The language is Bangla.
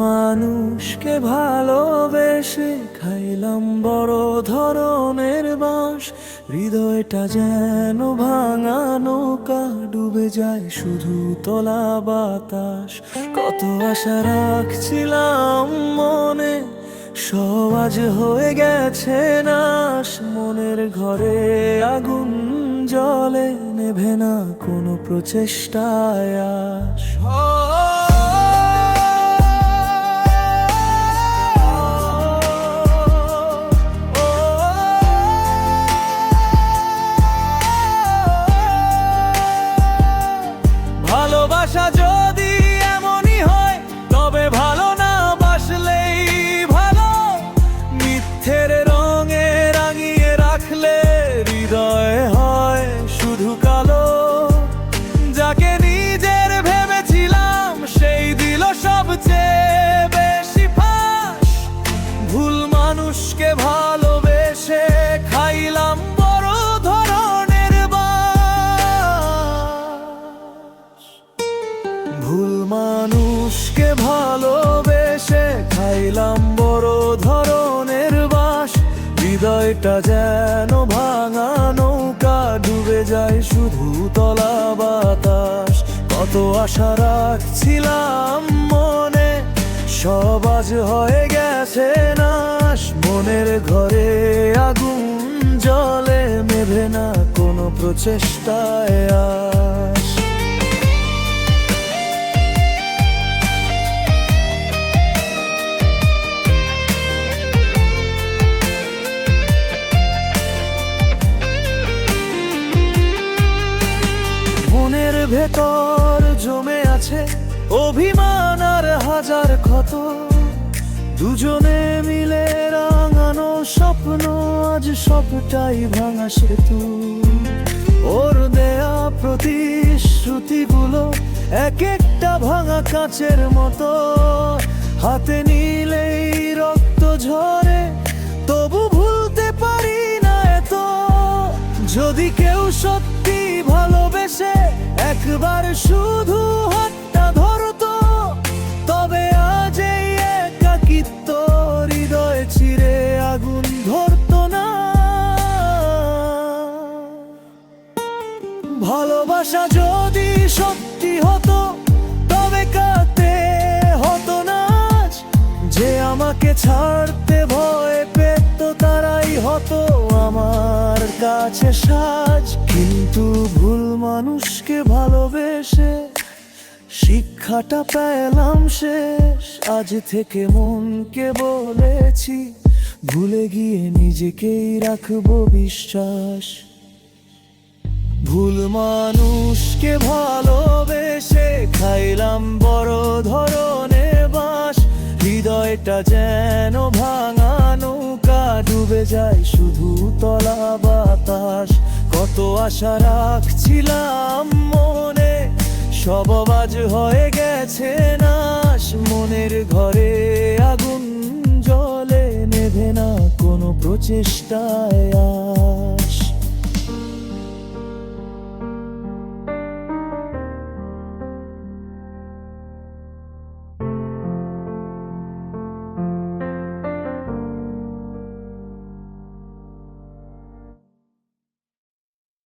মানুষকে ভালোবেসে খাইলাম বড় ধরনের বাঁশ। হৃদয়টা যেন ভাঙা নৌকা ডুবে যায় শুধু তোলা বাতাস। কত আশা রাখছিলাম মনে, সব আজ হয়ে গেছে নাশ। মনের ঘরে আগুন জলে নেভে না কোনো প্রচেষ্টায় আস। শুধু যাকে নিজের ভেবেছিলাম, সেই দিল সবচেয়ে বেশি ফাঁস। ভুল মানুষকে ভালোবেসে খাইলাম বড় ধরনের বাস। ভুল মানুষকে ভালোবেসে খাইলাম বড় ধরনের বাস। হৃদয়টা যেন ভাঙা নৌকা ডুবে যায় শুধু তলা বাতাস। কত আশা রাখছিলাম মনে, সব আজ হয়ে গেছে নাশ। মনের ঘরে আগুন জলে মেভে না কোনো প্রচেষ্টায় আস। ভেতর জমে আছে অভিমান আর হাজার ক্ষত। দুজনে মিলে রাঙানো স্বপ্ন, আজ সবটাই ভাঙা সেতু। ওর দেয়া প্রতিশ্রুতিগুলো এক একটা ভাঙা কাচের মতো। হাতে শুধু হাতটা ধরতো, তবে আজ এই একাকিত্ব হৃদয় চিরে আগুন ধরতো না। ভালোবাসা যদি সত্যি হতো, তবে কাতে হতো না যে আমাকে ছাড়তে ভয় কাছে সাজ, কিন্তু ভুল মানুষকে ভালোবেসে শিক্ষাটা পেলাম শেষ। আজ থেকে মনকে বলেছি, ভুলে গিয়ে নিজেকেই রাখব বিশ্বাস। ভুল মানুষকে ভালোবেসে খাইলাম বড় ধরনের বাস হৃদয়টা যেন ভাঙা নৌকা ডুবে যায় শুধু কত আশা রাখছিলাম মনে, সব আজ হয়ে গেছে নাশ। মনের ঘরে আগুন জলে নেভে না কোনো প্রচেষ্টায়